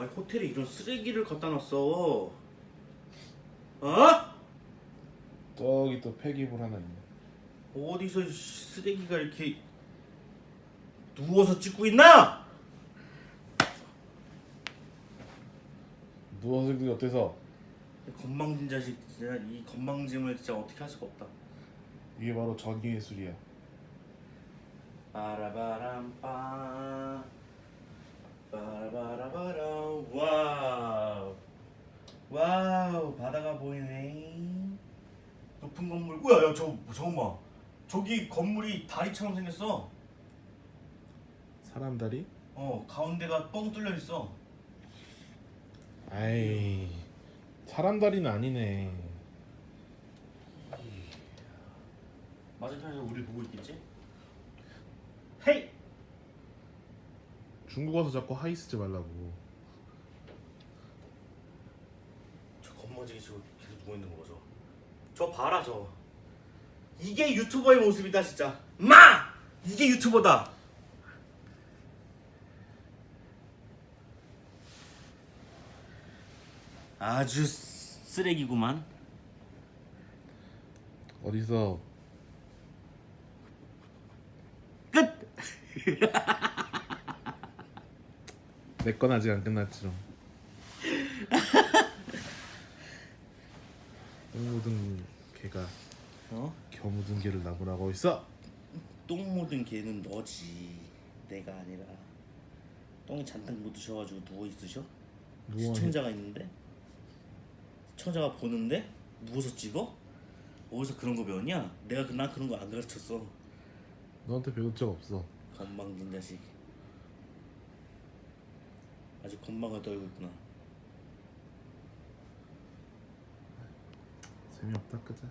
아니 호텔에 이런 쓰레기를 갖다 놨어. 어? 저기 또 폐기물 하나 있네. 어디서 이 쓰레기가 이렇게 누워서 찍고 있나? 누워서 있는 게 어때서? 이 건망진 자식 진짜 이 건망짐을 진짜 어떻게 할 수가 없다. 이게 바로 전기 예술이야. 바라바람빠 바라바라바라 와우 와우 바다가 보이네 높은 건물 우야 야 저 저거 봐 저기 건물이 다리처럼 생겼어 사람 다리? 어 가운데가 뻥 뚫려 있어 아이 사람 다리는 아니네. 맞은편에서 우리 보고 있겠지? 헤이 중국 와서 자꾸 하이 쓰지 말라고. 저 건머지게 저 계속 누워 있는 거 보죠. 저 봐라 저. 이게 유튜버의 모습이다 진짜. 마! 이게 유튜버다. 아주 쓰- 쓰레기구만. 어디서 끝. 내 건 아직 안 끝났지 똥 묻은 개가 어? 겨 묻은 개를 나무라고 있어. 똥 묻은 개는 너지. 내가 아니라. 똥이 잔뜩 묻으셔가지고 누워 있으셔? 누워 시청자가 있는데 시청자가 보는데 누워서 찍어? 어디서 그런 거 배웠냐? 내가 그- 난 그런 거 안 가르쳤어 너한테 배운 적 없어. 건망진 자식 아주 건망을 떨고 있구나 재미없다 끄자.